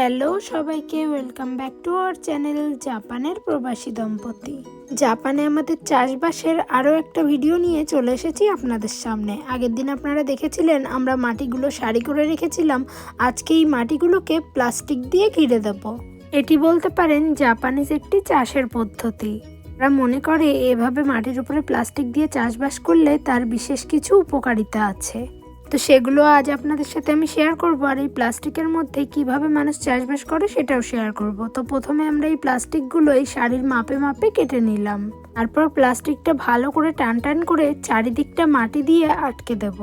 Hello সবাইকে welcome back to our channel জাপানের প্রবাসী দম্পতি জাপানে আমাদের চাষবাসের আরও একটা ভিডিও নিয়ে চলে এসেছি আপনাদের সামনে আগের দিন আপনারা দেখেছিলেন আমরা মাটিগুলো সারি করে রেখেছিলাম আজকে এই মাটিগুলোকে প্লাস্টিক দিয়ে ঘিরে দেব এটি বলতে পারেন জাপানিজ একটি চাষের পদ্ধতি ওরা মনে করে এভাবে মাটির উপরে প্লাস্টিক দিয়ে চাষবাস করলে তার বিশেষ কিছু উপকারিতা আছে তো সেগুলো আজ আপনাদের সাথে আমি শেয়ার করব। আর এই প্লাস্টিকের মধ্যে কীভাবে মানুষ চাষবাস করে সেটাও শেয়ার করব। তো প্রথমে আমরা এই প্লাস্টিকগুলো এই শাড়ির মাপে মাপে কেটে নিলাম। তারপর প্লাস্টিকটা ভালো করে টান টান করে চারিদিকটা মাটি দিয়ে আটকে দেব।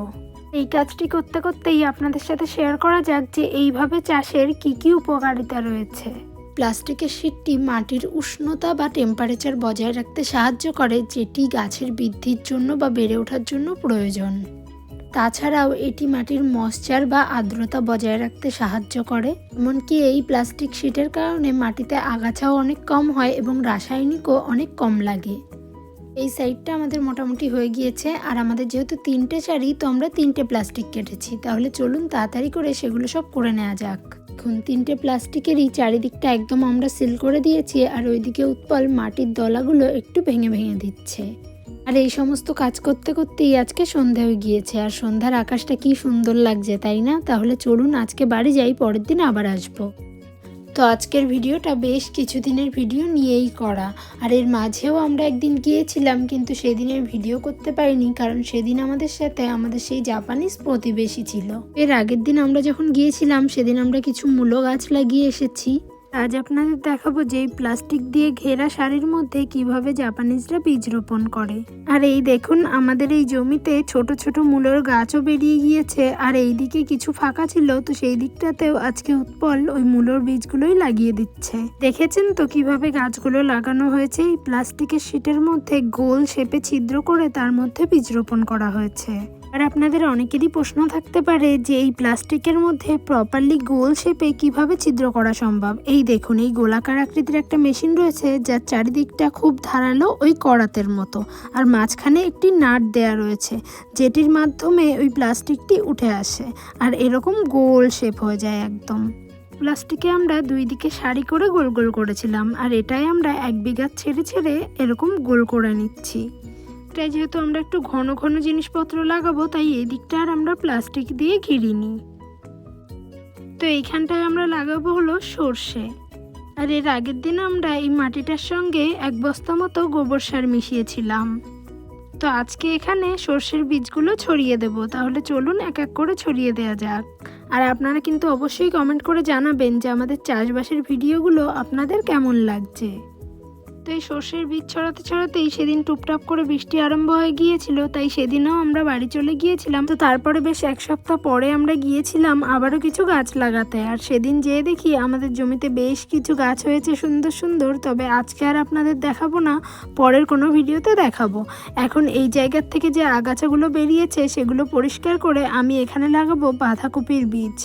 এই কাজটি করতে করতেই আপনাদের সাথে শেয়ার করা যাক যে এইভাবে চাষের কি কি উপকারিতা রয়েছে। প্লাস্টিকের শীটটি মাটির উষ্ণতা বা টেম্পারেচার বজায় রাখতে সাহায্য করে, যেটি গাছের বৃদ্ধির জন্য বা বেড়ে ওঠার জন্য প্রয়োজন। তাছাড়াও এটি মাটির মশ্চার বা আর্দ্রতা বজায় রাখতে সাহায্য করে। এমনকি এই প্লাস্টিক শিটের কারণে মাটিতে আগাছাও অনেক কম হয় এবং রাসায়নিকও অনেক কম লাগে। এই সাইডটা আমাদের মোটামুটি হয়ে গিয়েছে। আর আমাদের যেহেতু তিনটে শাড়ি, তো আমরা তিনটে প্লাস্টিক কেটেছি। তাহলে চলুন তাড়াতাড়ি করে সেগুলো সব করে নেওয়া যাক। এখন তিনটে প্লাস্টিকেরই চারিদিকটা একদম আমরা সিল করে দিয়েছি। আর ওইদিকে উৎপল মাটির দলাগুলো একটু ভেঙে ভেঙে দিচ্ছে। আর এই সমস্ত কাজ করতে করতেই আজকে সন্ধ্যা হয়ে গিয়েছে। আর সন্ধ্যার আকাশটা কি সুন্দর লাগছে, তাই না? তাহলে চলুন আজকে বাড়ি যাই, পরের দিন আবার আসব। তো আজকের ভিডিওটা বেশ কিছুদিনের ভিডিও নিয়েই করা। আর এর মাঝেও আমরা একদিন গিয়েছিলাম, কিন্তু সেদিনের ভিডিও করতে পারিনি, কারণ সেদিন আমাদের সাথে আমাদের সেই জাপানিজ প্রতিবেশী ছিল। এর আগের দিন আমরা যখন গিয়েছিলাম, সেদিন আমরা কিছু মূলো গাছ লাগিয়ে এসেছি। আজ আপনাদের দেখাবো যে প্লাস্টিক দিয়ে ঘেরা শাড়ির মধ্যে কীভাবে জাপানিজরা বীজ রোপণ করে। আর এই দেখুন, আমাদের এই জমিতে ছোট ছোট মূলের গাছও বেরিয়ে গিয়েছে। আর এই দিকে কিছু ফাঁকা ছিল, তো সেই দিকটাতেও আজকে উৎপল ওই মূলর বীজগুলোই লাগিয়ে দিচ্ছে। দেখেছেন তো কীভাবে গাছগুলো লাগানো হয়েছে? এই প্লাস্টিকের শিটের মধ্যে গোল শেপে ছিদ্র করে তার মধ্যে বীজ রোপণ করা হয়েছে। আর আপনাদের অনেকেরই প্রশ্ন থাকতে পারে যে এই প্লাস্টিকের মধ্যে প্রপারলি গোল শেপে কীভাবে ছিদ্র করা সম্ভব? এই দেখুন, এই গোলাকার আকৃতির একটা মেশিন রয়েছে যার চারিদিকটা খুব ধারালো ওই করাতের মতো। আর মাঝখানে একটি নাট দেয়া রয়েছে, যেটির মাধ্যমে ওই প্লাস্টিকটি উঠে আসে। আর এরকম গোল শেপ হয়ে যায় একদম। প্লাস্টিকে আমরা দুই দিকে সারি করে গোল গোল করেছিলাম, আর এটাই আমরা এক বিঘা ছেড়ে ছেড়ে এরকম গোল করে নিচ্ছি। এটাই যেহেতু আমরা একটু ঘন ঘন জিনিসপত্র লাগাবো, তাই এই দিকটা আর আমরা প্লাস্টিক দিয়ে ঘিরিনি। তো এইখানটায় আমরা লাগাবো হলো সর্ষে। আর এর আগের দিন আমরা এই মাটিটার সঙ্গে এক বস্তা মতো গোবর সার মিশিয়েছিলাম। তো আজকে এখানে সর্ষের বীজগুলো ছড়িয়ে দেব, তাহলে চলুন এক এক করে ছড়িয়ে দেওয়া যাক। আর আপনারা কিন্তু অবশ্যই কমেন্ট করে জানাবেন যে আমাদের চাষবাসের ভিডিওগুলো আপনাদের কেমন লাগছে। তো এই সর্ষের বীজ ছড়াতে ছড়াতেই সেদিন টুপটাপ করে বৃষ্টি আরম্ভ হয়ে গিয়েছিল, তাই সেদিনও আমরা বাড়ি চলে গিয়েছিলাম। তো তারপরে বেশ এক সপ্তাহ পরে আমরা গিয়েছিলাম আবারও কিছু গাছ লাগাতে। আর সেদিন যেয়ে দেখি আমাদের জমিতে বেশ কিছু গাছ হয়েছে সুন্দর সুন্দর, তবে আজকে আর আপনাদের দেখাবো না, পরের কোনো ভিডিওতে দেখাবো। এখন এই জায়গার থেকে যে আগাছাগুলো বেরিয়েছে সেগুলো পরিষ্কার করে আমি এখানে লাগাবো বাঁধাকপির বীজ।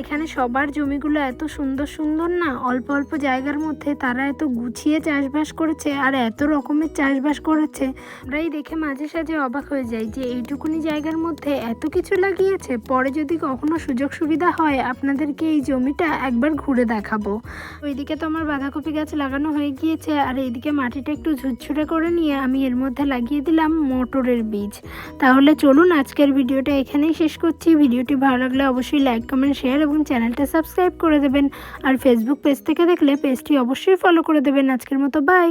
এখানে সবার জমিগুলো এত সুন্দর সুন্দর না? অল্প অল্প জায়গার মধ্যে তারা এত গুছিয়ে চাষবাস করেছে আর এত রকমের চাষবাস করেছে। আমরাই দেখে মাঝে সাঝে অবাক হয়ে যাই যে এইটুকুনি জায়গার মধ্যে এত কিছু লাগিয়েছে। পরে যদি কখনো সুযোগ সুবিধা হয়, আপনাদেরকে এই জমিটা একবার ঘুরে দেখাবো। ওইদিকে তো আমার বাঁধাকপি গাছ লাগানো হয়ে গিয়েছে আর এইদিকে মাটিটা একটু ঝুরঝুরে করে নিয়ে আমি এর মধ্যে লাগিয়ে দিলাম মটরের বীজ। তাহলে চলুন আজকের ভিডিওটা এখানেই শেষ করছি। ভিডিওটি ভালো লাগলে অবশ্যই লাইক কমেন্ট শেয়ার এবং চ্যানেলটা সাবস্ক্রাইব করে দেবেন। আর ফেসবুক পেজ থেকে দেখলে পেজটি অবশ্যই ফলো করে দেবেন। আজকের মতো বাই